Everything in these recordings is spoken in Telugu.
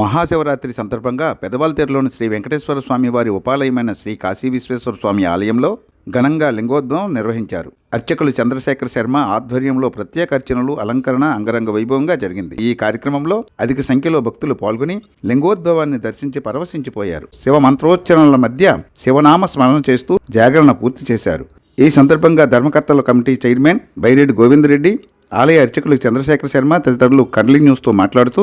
మహాశివరాత్రి సందర్భంగా పెదవాలతీరులోని శ్రీ వెంకటేశ్వర స్వామి వారి ఉపాలయమైన శ్రీ కాశీ విశ్వేశ్వర స్వామి ఆలయంలో ఘనంగా లింగోద్భవం నిర్వహించారు. అర్చకులు చంద్రశేఖర్ శర్మ ఆధ్వర్యంలో ప్రత్యేక అర్చనలు అలంకరణ అంగరంగ వైభవంగా జరిగింది. ఈ కార్యక్రమంలో అధిక సంఖ్యలో భక్తులు పాల్గొని లింగోద్భవాన్ని దర్శించి పరవశించిపోయారు. శివ మంత్రోచ్చరణల మధ్య శివనామ స్మరణ చేస్తూ జాగరణ పూర్తి చేశారు. ఈ సందర్భంగా ధర్మకర్తల కమిటీ చైర్మన్ బైరెడ్డి గోవిందరెడ్డి ఆలయ అర్చకులు చంద్రశేఖర్ శర్మ తదితరులు కర్లింగ్ న్యూస్తో మాట్లాడుతూ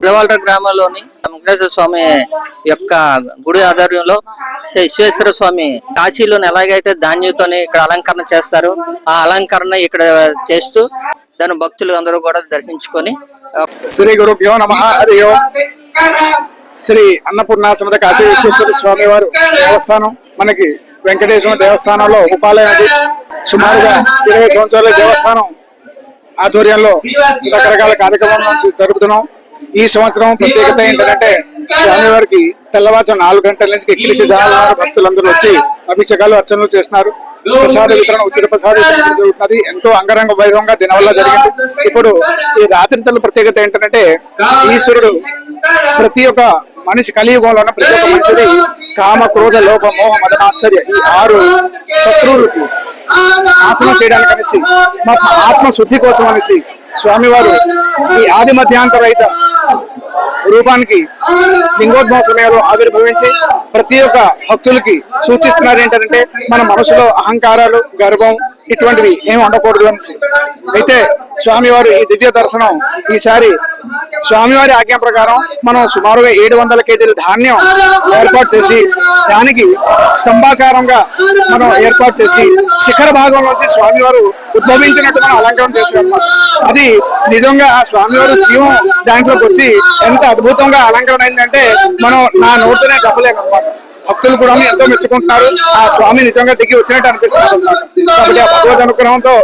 పిలవాడ గ్రామంలోని వెంకటేశ్వర స్వామి యొక్క గుడి ఆధ్వర్యంలో శ్రీ విశ్వేశ్వర స్వామి కాశీలోని ఎలాగైతే ధాన్యంతోని ఇక్కడ అలంకరణ చేస్తారో ఆ అలంకరణ ఇక్కడ చేస్తూ దాని భక్తులు అందరూ కూడా దర్శించుకొని శ్రీ గురుభ్యో నమ హరి శ్రీ అన్నపూర్ణ సమత కాశీ విశ్వేశ్వర స్వామి వారు దేవస్థానం మనకి వెంకటేశ్వర దేవస్థానంలో ఉపాలయం సుమారుగా ఇరవై సంవత్సరాల దేవస్థానం ఆధ్వర్యంలో రకరకాల కార్యక్రమాలు జరుపుతున్నాం. ఈ సంవత్సరం ప్రత్యేకత ఏంటంటే స్వామివారికి తెల్లవారుజాము నాలుగు గంటల నుంచి ఎక్కిలిసి భక్తులందరూ వచ్చి అభిషేకాలు అర్చనలు చేస్తున్నారు. ప్రసాద వితరణ ఉచిత ప్రసాద వితరణ జరుగుతున్నది. ఎంతో అంగరంగ వైభవంగా దినవల్ల జరిగింది. ఇప్పుడు ఈ రాత్రి తల్లి ప్రత్యేకత ఏంటంటే ఈశ్వరుడు ప్రతి ఒక్క మనిషి కలియుగంలో ఉన్న ప్రతి ఒక్క మనిషిది కామ క్రోధ లోభ మోహ మదనాశ్చర్య ఈ ఆరు శత్రువులకు నాశనం చేయడానికి అనేసి మా ఆత్మ శుద్ధి కోసం అనేసి స్వామివారు ఈ ఆది మధ్యాంతరహిత రూపానికి లింగోద్భవ సమయంలో ఆవిర్భవించి ప్రతి ఒక్క భక్తులకి సూచిస్తున్నారు ఏంటంటే మన మనసులో అహంకారాలు గర్వం ఇటువంటివి ఏమి ఉండకూడదు అనేసి. అయితే స్వామివారు ఈ దివ్య దర్శనం ఈసారి స్వామివారి ఆజ్ఞ ప్రకారం మనం సుమారుగా ఏడు వందల కేజీల ధాన్యం ఏర్పాటు చేసి దానికి స్తంభాకారంగా మనం ఏర్పాటు చేసి శిఖర భాగంలోంచి స్వామివారు ఉద్భవించినట్టు మనం అలంకరణ చేసాం అది నిజంగా ఆ స్వామివారి జీవం దాంట్లోకి వచ్చి ఎంత అద్భుతంగా అలంకరణ అయిందంటే మనం నా నోటినే చెప్పలేము అన్నమాట భక్తులు కూడా ఎంతో మెచ్చుకుంటున్నారు. ఆ స్వామి నిజంగా దిగి వచ్చినట్టు అనిపిస్తున్నారు. కాబట్టి ఆ భగవద్ అనుగ్రహంతో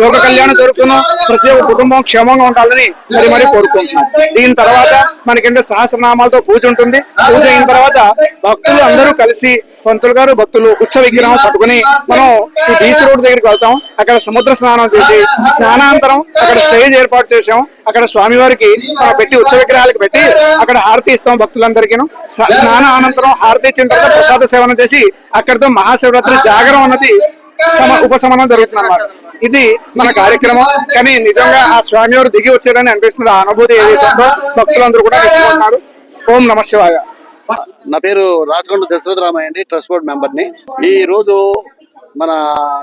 లోక కళ్యాణం జరుగుతున్నాం ప్రతి ఒక్క కుటుంబం క్షేమంగా ఉండాలని మరి మరి కోరుకుంటున్నాం. దీని తర్వాత మనకంటే సహస్రనామాలతో పూజ ఉంటుంది. పూజ అయిన తర్వాత భక్తులు అందరూ కలిసి పంతులు గారు భక్తులు ఉచ్చ విగ్రహం పట్టుకుని మనం ఈ బీచ్ రోడ్ దగ్గరికి వెళ్తాం. అక్కడ సముద్ర స్నానం చేసి స్నానాంతరం అక్కడ స్టేజ్ ఏర్పాటు చేసాం అక్కడ స్వామివారికి మనం పెట్టి ఉచ్చ విగ్రహాలకు పెట్టి అక్కడ హారతి ఇస్తాం భక్తులందరికీ స్నాన అనంతరం హారతి ఇచ్చిన తర్వాత ప్రసాద సేవనం చేసి అక్కడితో మహాశివరాత్రి జాగరం అన్నది సమ ఉపశమనం జరుగుతుంది అన్నమాట ఇది మన కార్యక్రమం. కానీ నిజంగా ఆ స్వామివారు దిగి వచ్చారని అనిపిస్తుంది. ఆ అనుభూతి ఏదైతే భక్తులందరూ కూడా మెచ్చుకుంటున్నారు. ఓం నమ శివాయ. నా పేరు రాజకొండ దశరథ రామయ్య అండి ట్రస్ట్ బోర్డ్ మెంబర్ని ఈ రోజు మన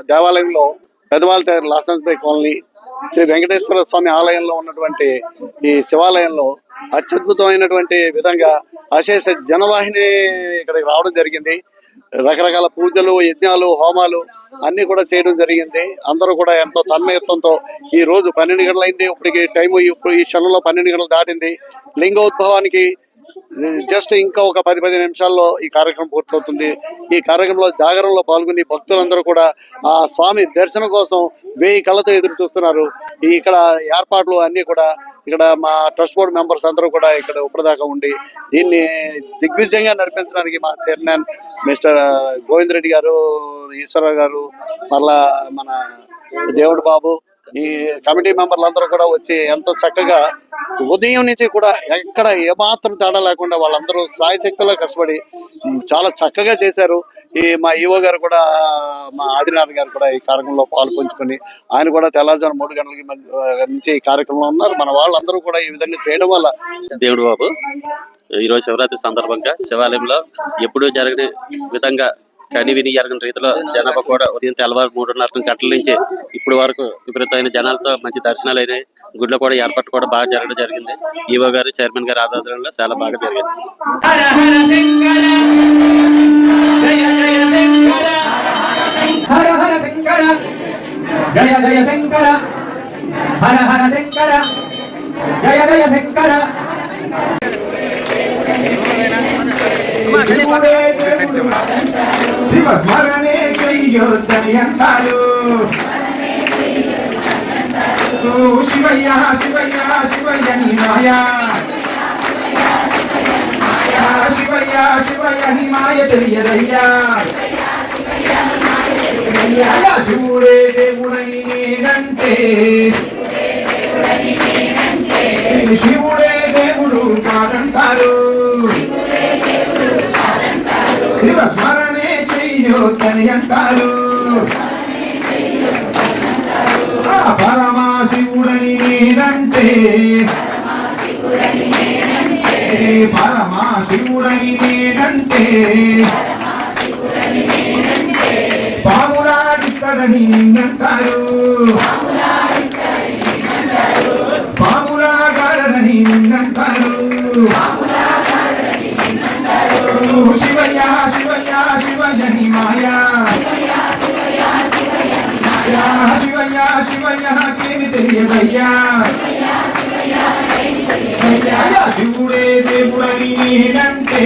దేవాలయంలో పెదవాళ్ళ లాసన్స్బై కాలనీ శ్రీ వెంకటేశ్వర స్వామి ఆలయంలో ఉన్నటువంటి ఈ శివాలయంలో అత్యద్భుతమైనటువంటి విధంగా అశేష జనవాహిని ఇక్కడికి రావడం జరిగింది. రకరకాల పూజలు యజ్ఞాలు హోమాలు అన్ని కూడా చేయడం జరిగింది. అందరూ కూడా ఎంతో తన్మయత్వంతో ఈ రోజు పన్నెండు గంటలైంది. ఇప్పటికి టైం ఇప్పుడు ఈ క్షణంలో పన్నెండు గంటలు దాటింది. లింగోద్భవానికి జస్ట్ ఇంకా ఒక పది పది నిమిషాల్లో ఈ కార్యక్రమం పూర్తవుతుంది. ఈ కార్యక్రమంలో జాగరణలో పాల్గొని భక్తులందరూ కూడా ఆ స్వామి దర్శనం కోసం వెయ్యి కళ్ళతో ఎదురు చూస్తున్నారు. ఇక్కడ ఏర్పాట్లు అన్ని కూడా ఇక్కడ మా ట్రస్ట్ బోర్డు మెంబర్స్ అందరూ కూడా ఇక్కడ ఇప్పటిదాకా ఉండి దీన్ని దిగ్విజయంగా నడిపించడానికి మా చైర్మన్ మిస్టర్ గోవింద్ రెడ్డి గారు ఈశ్వరరావు గారు మళ్ళా మన దేవుడు బాబు ఈ కమిటీ మెంబర్లు అందరూ కూడా వచ్చి ఎంతో చక్కగా ఉదయం నుంచి కూడా ఎక్కడ ఏమాత్రం తేడా లేకుండా వాళ్ళందరూ శక్తిలో కష్టపడి చాలా చక్కగా చేశారు. ఈ మా ఈవో గారు కూడా మా ఆదినారాయణ గారు కూడా ఈ కార్యక్రమంలో పాల్పంచుకొని ఆయన కూడా తెల్లవారుజాము మూడు గంటలకి నుంచి ఈ కార్యక్రమంలో ఉన్నారు. మన వాళ్ళందరూ కూడా ఈ విధంగా చేయడం వల్ల దేవుడు బాబు ఈరోజు శివరాత్రి సందర్భంగా శివాలయంలో ఎప్పుడూ జరగని విధంగా కానీ విని జరగని రీతిలో జనాభా కూడా ఉదయం తెల్లవారు మూడున్నర గంటల నుంచి ఇప్పుడు వరకు విపరీతమైన జనాలతో మంచి దర్శనాలు అయినాయి. గుడిలో కూడా ఏర్పాటు కూడా బాగా జరగడం జరిగింది. ఈవో గారు చైర్మన్ గారి ఆధ్వర్యంలో చాలా బాగా జరిగింది. జయ జయ శంకర. హర హర శంకర. జయ జయ శంకర. శివ స్మరణే చెయ్యొద్దని అంటారు. శివయ్య శివయ్య శివయ్య నీ మాయా. శివయ్య శివయ్య నీ మాయ తెలియదయ్యా. చూడే దేవుడని నేనంటే. శివుడే చెయ్యొద్దని అంటారు పరమాశివుడని నేనంటే. పరమాశివుడని నేనంటే. పాములాడిస్తాడని నిన్నంటారు పాములాగారని నిన్నంటారు శివయ్య మాయా. శివయ్యా శివయ్యా నాకేమి తెలియదయ్యా. శివుడే దేవుడని నేనంటే.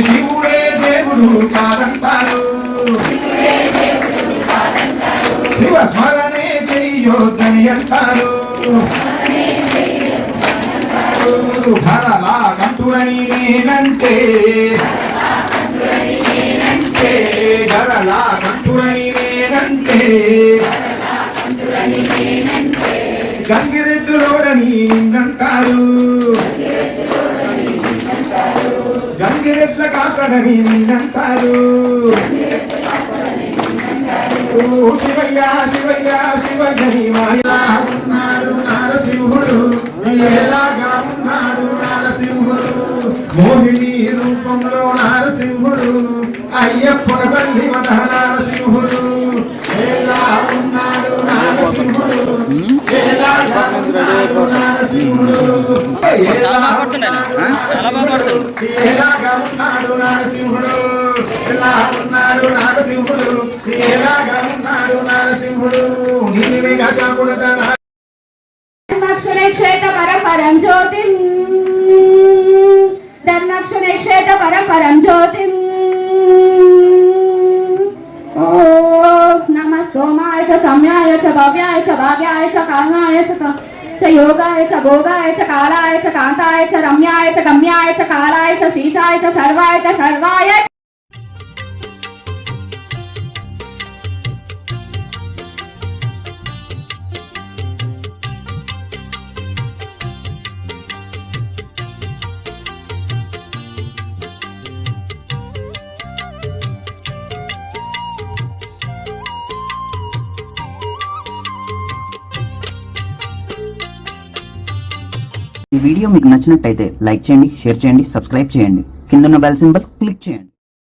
శివుడే దేవుడు కాదంటారు. శివ స్మరణే చెయ్యొద్దని అంటారు. ధరలా కంటుడని నేనంటే ధరలా కంటుడని నేనంటే గంగిరెద్దులోడని నిన్నంటారు. గంగిరెద్దుల కాకడని నిన్నంటారు. శివయ్య శివయ్య శివయ్య మాయా ఉన్నాడు నారసింహుడు ఎలాగా రూపంలో నారసింహుడు అయ్యప్ప తల్లి వట నారసింహుడు? ఎలా ఉన్నాడు నారసింహుడు? ఎలాగా ఉన్నాడు నారసింహుడు? ఎలా ఉన్నాడు నారసింహుడు? ఎలా ఉన్నాడు నారసింహుడు? ఎలాగా ఉన్నాడు నారసింహుడు? నీవిగా చాకుడట ధర్మక్షణేక్షేత పరపరం दक्षिणे क्षेत्र परम परम ज्योति नमः सोमाय च सम्याय च भव्याय च भाग्याय च कालाय च च योगाय च भोगाय च कालाय च कांताय च रम्याय च गम्याय च कालाय च शीशाय च सर्वाय च सर्वाय ఈ వీడియో మీకు నచ్చినట్టయితే లైక్ చేయండి షేర్ చేయండి సబ్స్క్రైబ్ చేయండి. కిందన్న బెల్ సింబల్ క్లిక్ చేయండి.